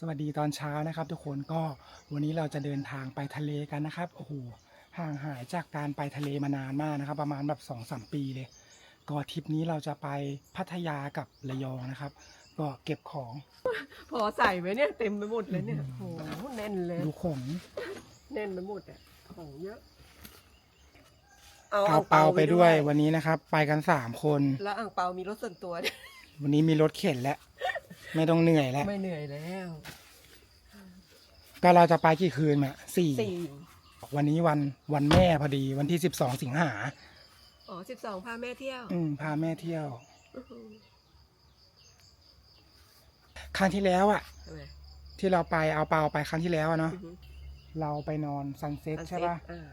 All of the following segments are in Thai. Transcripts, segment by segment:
สวัสดีตอนเช้านะครับทุกคนก็วันนี้เราจะเดินทางไปทะเลกันนะครับโอ้โหห่างหายจากการไปทะเลมานานมากนะครับ ประมาณแบบสองสามปีเลย ก็ทริปนี้เราจะไปพัทยากับระยองนะครับ ก็เก็บของ พอใส่ไว้เนี่ยเต็มไปหมดเลยเนี่ยโอ้โหแน่นเลยดูของแน่นไปหมดอะของเยอะเอาเปาไปด้วยวันนี้นะครับ ไปกันสามคน แล้วอ่างเปามีรถส่วนตัวด้วยวันนี้มีรถเข็นแล้ว ไม่ต้องเหนื่อยแล้ว ไม่เหนื่อยแล้วก็เราจะไปกี่คืนอะสี่สี่วันนี้วันวันแม่พอดี วันที่สิบสองสิงหาอ๋อสิบสองพาแม่เที่ยว อืมพาแม่เที่ยวอื้อหือครั้งที่แล้วอะ ทำไมที่เราไปเอาเปาไปครั้งที่แล้วอะเนาะอื้อหือเราไปนอนซันเซ็ตใช่ป่ะอ่า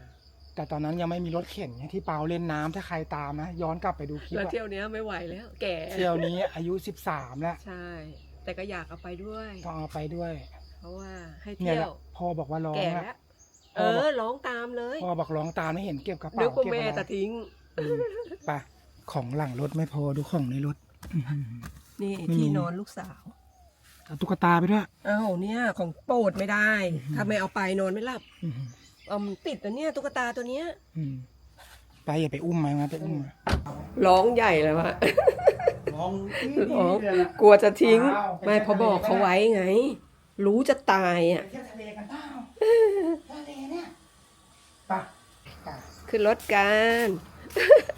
แต่ตอนนั้นยังไม่มีรถเข็นไงที่เปาเล่นน้ำถ้าใครตามนะย้อนกลับไปดูคลิปแล้วอะเที่ยวเนี้ยไม่ไหวแล้ว แก่เที่ยวนี้อายุสิบสามแล้ว ใช่ แต่ก็อยากเอาไปด้วย ต้องเอาไปด้วย เพราะว่าให้เนี่ยเที่แหยละวพ่อบอกว่าร้องแก่อะแล้วพ่เออบอก อร้องตามเลยพ่อบอกร้องตามไม่เห็นเก็บกระนึเป๋ากว่าเก็บแม่อะไรแต่ทิ้ง อืมไปของหลังรถไม่พอดูของในรถอื้อหือ นี่ไม่มี ที่นอนลูกสาว เอาตุ๊กตาไปด้วยอ้าวเนี่ยของโปรดไม่ได้ ถ้าไม่เอาไปนอนไม่หลับอื้อหือเอามันติดนะเนี่ยตุ๊กตาตัวเนี้ย อืมไปอย่าไปอุ้มมันนะไปอุ้มมันร้องใหญ่เลยวะ ร้องร้องกลัวจะทิ้ง ไม่เพอบอกเขาไว้ไง รู้จะตายอะเที่ยวทะเลกันเปล่าทะเลเนี่ยไปไปขึ้นรถกัน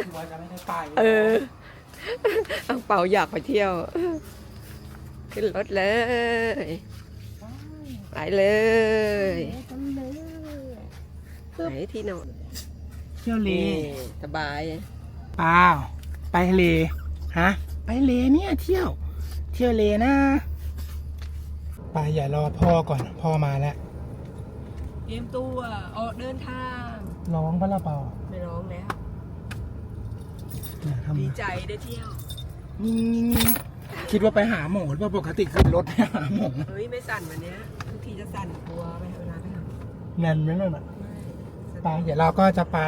กลัวจะไม่ได้ไปเอออังเปาอยากไปเที่ยว ขึ้นรถเลย ไปเลย ไหนที่นอนเที่ยวเลนี่สบาย เปล่าไปทะเลฮะ ไปทะเลเนี่ยเที่ยว เที่ยวเลนะไปอย่ารอพ่อก่อน พ่อมาแล้ว เตรียมตัว ออกเดินทาง ร้องปะละเปล่าไม่ร้องแล้วเนี่ยทำดีใจได้เที่ยว งิงงิงงิงคิดว่าไปหาหมอหรือเปล่าปกติขึ้นรถไปหาหมอเฮ้ย ไม่สั่นวันเนี้ยทุกทีจะสั่นกลัวไปเวลาไปหาแน่นไหมนั่นอะ ไม่ไปเดี๋ยวเราก็จะไป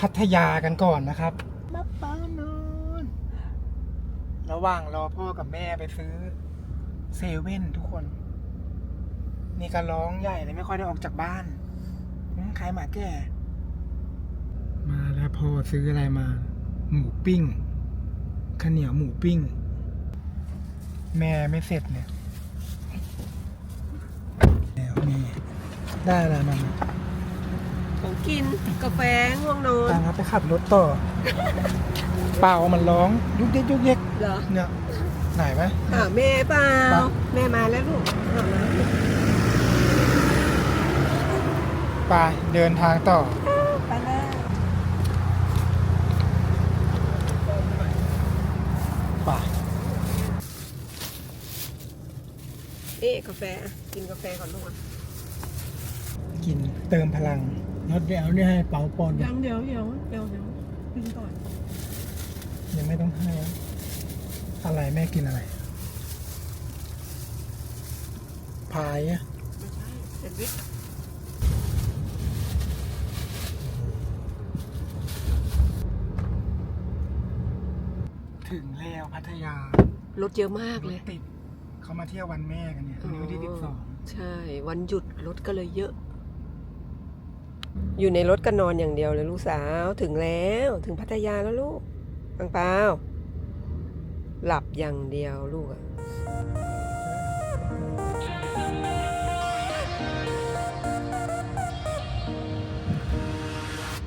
พัทยากันก่อนนะครับมาป้านอน ระหว่างรอพ่อกับแม่ไปซื้อเซเว่นทุกคน นี่ก็ร้องใหญ่เลยไม่ค่อยได้ออกจากบ้านอืมขายหมาแก่ มาแล้วพ่อซื้ออะไรมา หมูปิ้งข้าวเหนียวหมูปิ้ง แม่ไม่เสร็จเนี่ยแล้วนี่ได้อะไรมาเนี่ยของกินกาแฟง่วงนอนตามครับไปขับรถต่อ เปล่ามันร้องยุกเย็กยุกเย็กเหรอเนี่ยไหนไหมหาแม่เปล่าไปแม่มาแล้วลูกหามาไปเดินทางต่อไปแล้วไปเอ๊ะกาแฟอะกินกาแฟก่อนลูกอะกินเติมพลังรถเดี๋ยวนี่ให้เป๋าปอนยังเดี๋ยวเดี๋ยวเดี๋ยวเดี๋ยวกินก่อน ยังไม่ต้องให้นะอะไรแม่กินอะไร พายอะไม่ใช่แซนด์วิชถึงแล้วพัทยารถเยอะมากรเลถยติดเขามาเที่ยววันแม่กันเนี่ยวันนี้วันที่สิบสองใช่ วันหยุดรถก็เลยเยอะ อยู่ในรถก็นอนอย่างเดียวเลยลูกสาวถึงแล้วถึงพัทยาแล้วลูก ปังเปาหลับอย่างเดียวลูกอะ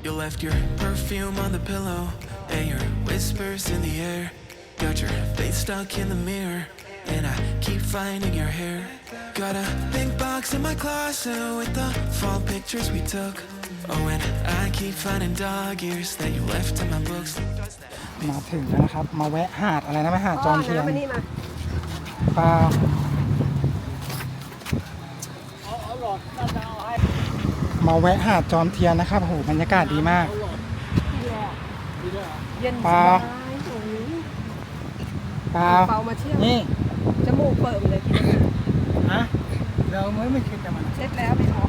You left your perfume on the pillow and your whispers in the air. Got your face stuck in the mirror, and I keep finding your hair. Got a pink box in my closet with the fall pictures we took. Oh, and I keep finding dog ears that you left in my books. มาถึงแล้วนะครับ มาแวะหาดอะไรนะมาหาดจอมเทียนพ่อำมานี่มาเปล่ามาแวะหาดจอมเทียนนะครับโอ้โหบรรยากาศดีมากเย็นปสลาบายโอ้ยเปล่าเปามาเที่ยวนี่จมูกเปิดเลยกินอาหารฮะเราไม่ไม่คิดแต่มันเช็ดแล้วไม่ออก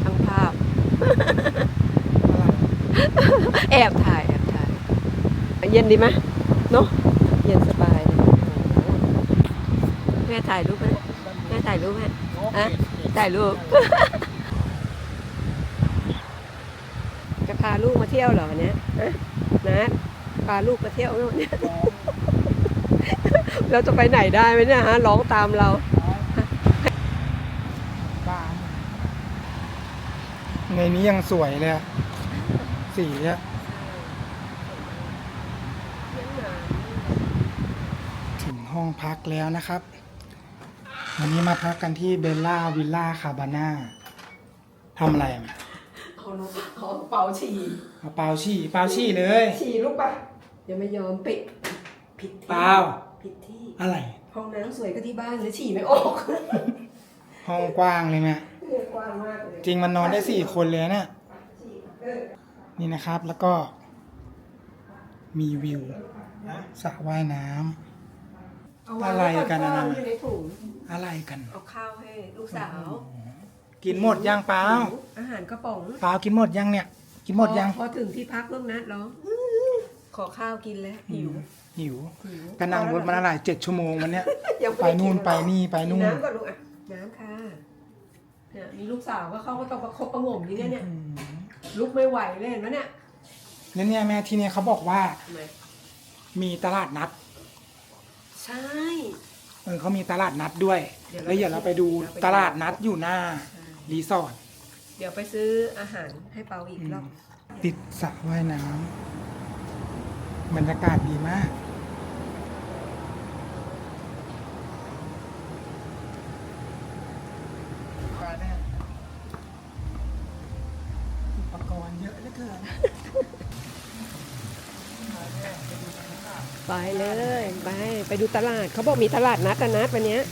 ช่างภาพ แอบถ่ายแอบถ่าย เย็นดีไหมเนาะเย็นสบายเลยโอ้โหม่ถ่ายรูปไหมแม่ถ่ายรูปไหมฮะถ่ายรูป จะพาลูกมาเที่ยวเหรอวันเนี้ยฮะนะพาลูกมาเที่ยวไหมวันเนี้ยเราจะไปไหนได้ไหมเนี่ยฮะร้องตามเราบ้านในนี้ยังสวยเลย อะสีอะถึงห้องพักแล้วนะครับ วันนี้มาพักกันที่เบลล่าวิลล่าคาบาน่าทำอะไรมาเอาลูกเอาเป่าฉี่เอาเปล่าฉี่เปล่าฉี่เลยฉี่ลูกปะยังไม่ยอมปิดผิดที่เปล่าผิดที่อะไรห้องน้ำสวยก็ที่บ้านเลยฉี่ไม่ออกห้องกว้างเลยแม่กว้างมากเลยจริงมันนอนได้สี่คนเลยนะเนี่ย นี่นะครับแล้วก็ มีวิวสระว่ายน้ำอะไรกันนะเอาอยู่ในถุงอะไรกันเอาข้าวให้ลูกสาว กินหมดยังเปล่าอาหารกระป๋องเปล่ากินหมดยังเนี่ย กินหมดยังพอพอถึงที่พักลูกนัดร้องขอข้าวกินแล้วหิวหิวหิวก็นั่งรถมาหลายเจ็ดชั่วโมงวันเนี้ยยังไปนู่นไปนี่ไปนู่นน้ำก่อนลูกอะน้ำค่ะเนี่ยมีลูกสาวก็เข้าก็ต้องประคบประหงมอย่างเงี้ยเนี่ยอืม ลุกไม่ไหวเลยเห็นไหมเนี่ยแล้วเนี่ยแม่ที่เนี่ยเขาบอกว่าทำไมมีตลาดนัดใช่ เออเขามีตลาดนัดด้วยเดี๋ยวเราแล้วเดี๋ยวเราไปดูเราไปดู ตลาดนัดอยู่หน้ารีสอร์ทเดี๋ยวไปซื้ออาหารให้เปาอีกรอบ ติดสระว่ายน้ำบรรยากาศดีมาก อุปกรณ์เยอะเหลือเกิน ไปเลยไปไปดูตลาดเขาบอกมีตลาดนัดอะนัดวันเนี้ย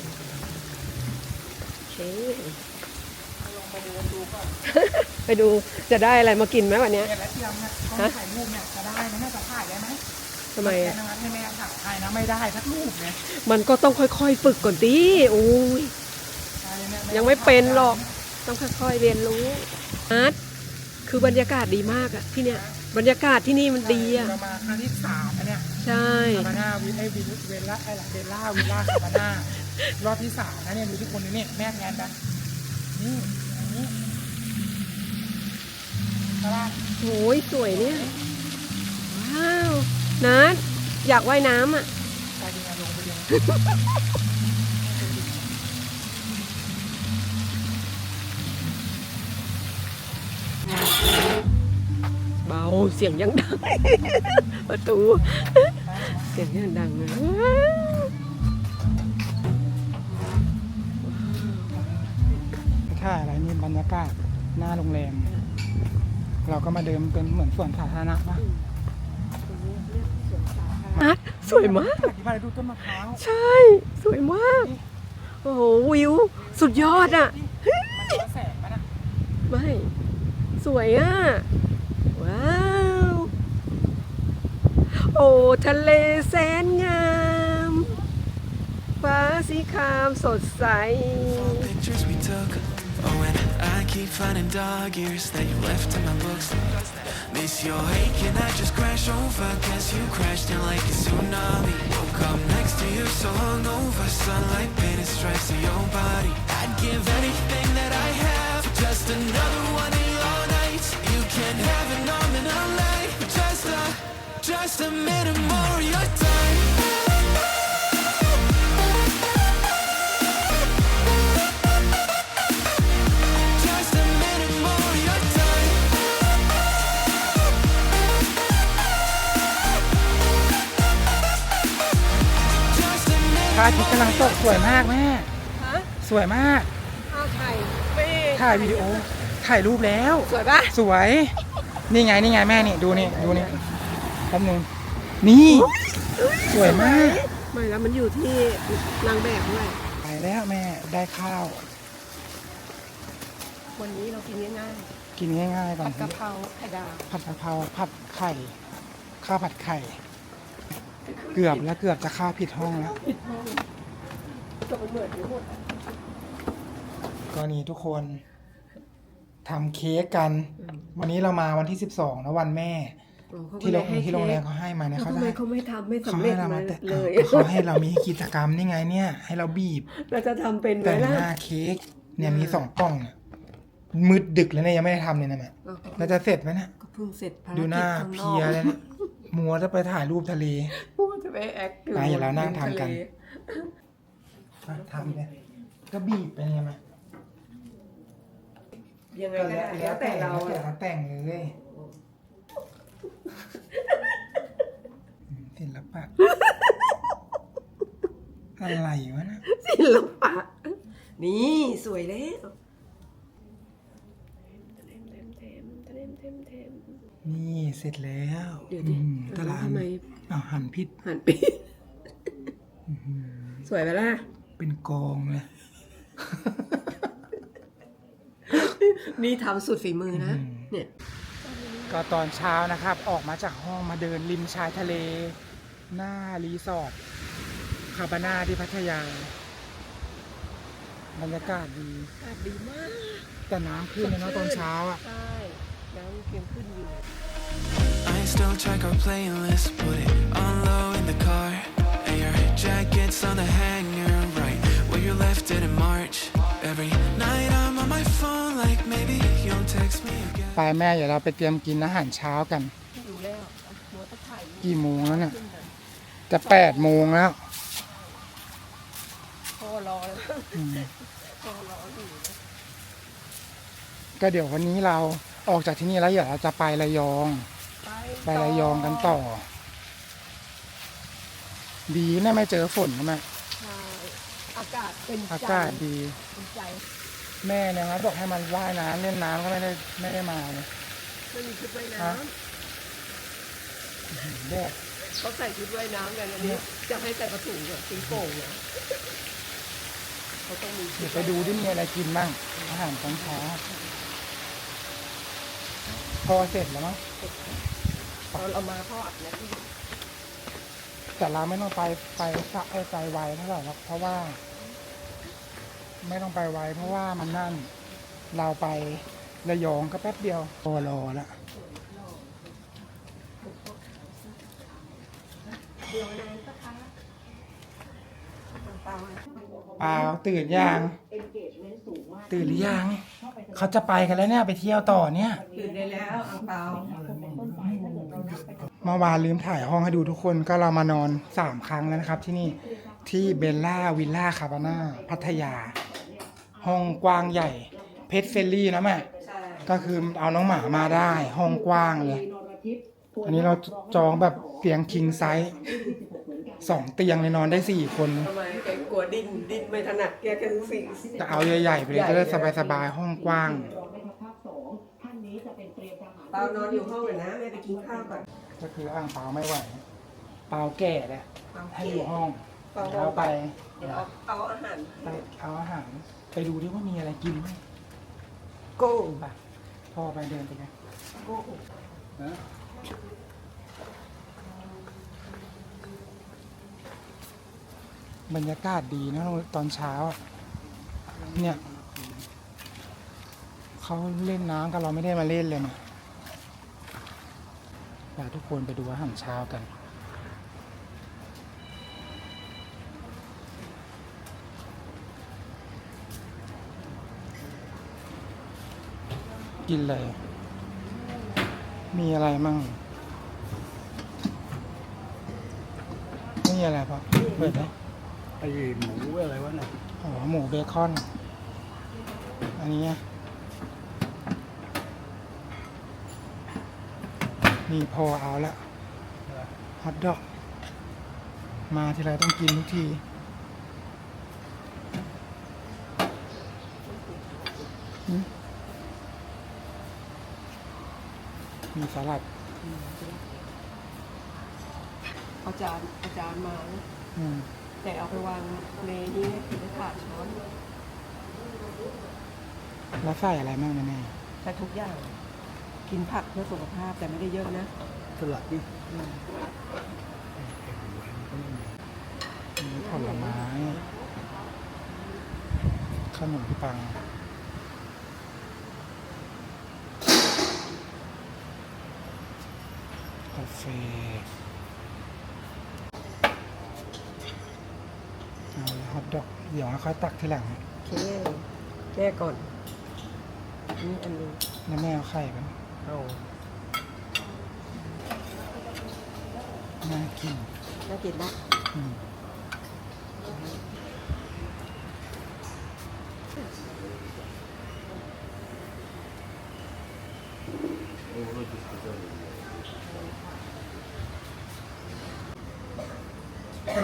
โอเคไปดูจะได้อะไรมากินไหมวันเนี้ย เนี่ยแล้วเทียมเนี่ยกล้องฮะถ่ายรูปเนี่ยจะได้ไหมเนี่ยจะถ่ายได้ไหมทำไมแค่อะนั้นให้แม่ถ่ายถ่ายนะไม่ได้สักรูปเลยมันก็ต้องค่อยๆฝึกก่อนดิโอ้ย ถ่ายเนี่ยยังไม่เป็นหรอก ต้องค่อยๆเรียนรู้นัดคือบรรยากาศดีมากอะที่เนี้ย บรรยากาศที่นี่มันดีอะเรามาครั้งที่สามแล้วเนี่ยใช่คาบาน่าวิลไอวิลเวลล่าไอหลักเวลล่าวิลล่าคาบาน่ารอบที่สามนะเนี่ยดูทุกคนดูนี่แม่แทนกันนี่อันนี้ตลาดโอ้ยสวยเนี่ยว้าวนัดอยากว่ายน้ำอะไปดีงานลงไปเรีย เบาเสียงยังดัง ประตู เสียงยังดังเลยว้าวถ่ายอะไรนี่บรรยากาศหน้าโรงแรม เราก็มาเดินเป็นเหมือนสวนสาธารณะปะนัดสวยมากอธิบายดูต้นมะพร้าวใช่ สวยมาก โอ้โหวิว สุดยอดอะ มันจะแสงมันอะไม่ สวยอะ โอ้ทะเลแสนงาม ฟ้าสีครามสดใส Pictures we took. Oh, and I keep finding dog ears that you left in my books. Miss your hate, can I just crash over? Guess you crashed in like a tsunami. Woke up next to you, so hungover. Sunlight painted stripes on your body. I'd give anything that I have for just another one of your nights. You can have an arm and a leg, but just a, just a minute more of your time. Just a minute more of your time. พระอาทิตย์กำลังตกสวยมากแม่ ฮะสวยมากข้าวไข่ไม่ถ่ายวิดีโอ ถ่ายรูปแล้ว สวยปะสวย นี่ไง นี่ไงแม่นี่ ดูนี่ ดูนี่แป๊บนึงนี่สวยมากไม่แล้วมันอยู่ที่นางแบบด้วยไปแล้วแม่ได้ข้าว วันนี้เรากินง่ายกินง่ายๆๆก่อผันดกะเพราไข่ดาวผัดกะเพราผัดไข่ข้าวผัดไข่ เกือบแล้วเกือบจะเข้าผิดห้องแล้วจบเหมือนอยู่หมดก็นี่ทุกคนทำเค้กกัน วันนี้เรามาวันที่ 12นะวันแม่ อ๋อเขาก็ที่โรงเลยให้ที่โรงแรมเค้กเขาให้มาเนี่ยแล้วเขาทำไมได้เขาไม่ทำไม่เขาสำเร็ให้จเรามามาแต่เลย เขาให้เรามีกิจกรรมนี่ไงเนี่ย ให้เราบีบ เราจะทำเป็นไหมแต่งล่ะ หน้าเค้กเนี่ยมีสองกล่องเนี่ยมืดดึกแล้วเนี่ยยังไม่ได้ทำเลยนะแม่เออ เราจะเสร็จไหมเนะก็เพิ่งเสร็จภารดูกิจหน้าข้างเพนลีอกยเลยเนี่ยมัวจะไปถ่ายรูปทะเล พูดจะไปแอคไปเดี๋ยวเรานั่งทำกัน ริมทะเลมาทำเนี่ยก็บีบไปเนี่ยไหมยังไงก็ก็ได้แล้แล้ววแต่แต่เราเราแต่อะเราแต่งเลยอืม ศิลปะ อะไรวะนะศิลปะ นี่สวยแล้วเทมเทมเทมเทมเทมนี่เสร็จแล้วเดี๋ยวดิอืมแล้ตาวรางทำไมอ้าวหันพิษหันไปสวยไหมล่ะ เป็นกองเลย นี่ทำสุดฝีมือนะ อืม เนี่ย ก็ตอนเช้านะครับออกมาจากห้องมาเดินริมชายทะเล หน้ารีสอร์ทคาบาน่าที่พัทยา บรรยากาศดีอากาศดีมากแต่น้ำขึ้นเลยเนาะตอนเช้าอะ ใช่น้ำเพียงขึ้นอยู่ I still check our playlist, put it on ไปแม่เดี๋ยวเราไปเตรียมกินอาหารเช้ากัน อยู่แล้วหัวตะไคร่กี่โมงแล้วเนี่ย จะแปดโมงแล้วพ่อรอแล้วอืมพ่อรออยู่ก็เดี๋ยววันนี้เราออกจากที่นี่แล้วเดี๋ยวเราจะไประยอง ไประยองกันต่อ ดีนะไม่เจอฝนนะแม่ใช่อากาศเป็นใจอากาศดี เป็นใจ แม่เนี่ยนะบอกให้มันว่ายน้ำเล่นน้ำก็ไม่ได้ไม่ได้มาเลยไม่มีชุดว่ายน้ฮะแดดำเขาใส่ชุดว่ายน้ำกันอันนี้จะให้ใส่กระถุงกับสีโป่งเนี่ยเขาต้องมีชุเดี๋ดยวไปดูดิมีอะไรกินบ้างอาหารตอนเช้าพอเสร็จแล้วมั้งตอนเรามาพ่ออัดนะที่แต่เราไม่ต้องไปไปสะเอ้ยไปไวเท่าไหร่หรอกเพราะว่า ไม่ต้องไปไวเพราะว่ามันนั่นเราไประยองก็แป๊บเดียวพอรอละเปล่าเปล่าตื่นยังตื่นหรือยังเขาจะไปกันแล้วเนี่ยไปเที่ยวต่อเนี่ยตื่นได้แล้วอังเปาเมื่อวานลืมถ่ายห้องให้ดูทุกคนก็เรามานอนสามครั้งแล้วนะครับที่นี่ที่เบลล่าวิลล่าคาบาน่าพัทยา ห้องกว้างใหญ่เพชรเฟลลี่นะแม่ใช่ก็คือเอาน้องหมามาได้ ห้องกว้างเลยอันนี้เราจองแบบเตียงคิงไซส์สองเตียงเลยนอนได้สี่คน ทำไมแกกลัวดิ้นดิ้นไม่ถนัดแกแค่สิ่งจะเอาใหญ่ๆไปเลยจะได้สบายๆห้องกว้าง เปานอนอยู่ห้องเลยนะแม่ไปกินข้าวก่อนก็คืออ่างเปาไม่ไหว เปาแก่แหละเปาแก่ให้อยู่ห้องเปาเดี๋ยวเอาไปเดี๋ยวเอาเอาอาหาร ไปเอาอาหาร ไปดูดิว่ามีอะไรกินไหมโก้ไปพ่อไปเดินไปกันโก้บรรยากาศดีนะตอนเช้าอะเนี่ยเขาเล่นน้ำกันเราไม่ได้มาเล่นเลยนะพาทุกคนไปดูอาหารเช้ากัน กินเลยมีอะไรมั่งไม่มีอะไรปะเปิดไหมไอ้หมูอะไรวะน่ะอ๋อหมูเบคอน อันนี้ไงนี่พอเอาละฮอทดอก มาทีไรต้องกินทุกทีหืม มีสลัดอาจารย์อาจารย์มานะอืมแต่เอาไปวางในนี้ถือไปขาดช้อนแล้วใส่อะไรบ้างนะแม่แต่ทุกอย่าง กินผักเพื่อสุขภาพแต่ไม่ได้เยอะนะสลัดนี่มีผลไม้ขนมปัง อเฟ่เอาละฮอทดอกเดี๋ยวค่อยตักทีหลังโอเคแม่ก่อนนี่อันนี้แล้วแม่เอาไข่ไปเอาน่ากินน่ากินละอืม ไข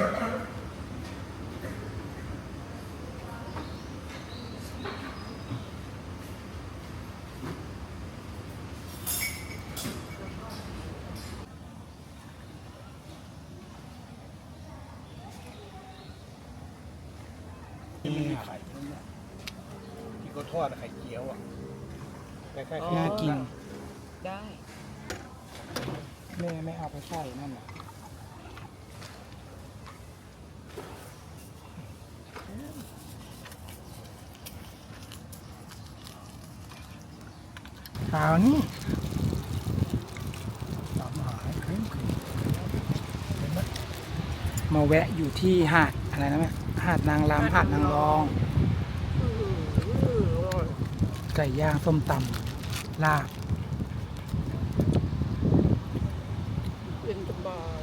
่ที่เขาทอดไข่เจียวอะคล้ายๆน่ากิน ได้ แม่ไม่เอาไปใส่นั่นน่ะ เอานี่ตามหาให้ครึ่งคืนเห็นไหมมาแวะอยู่ที่หาดอะไรนะแม่หาดนางรำหาดนางรอง ไก่ย่างส้มตำลาบเย็นสบาย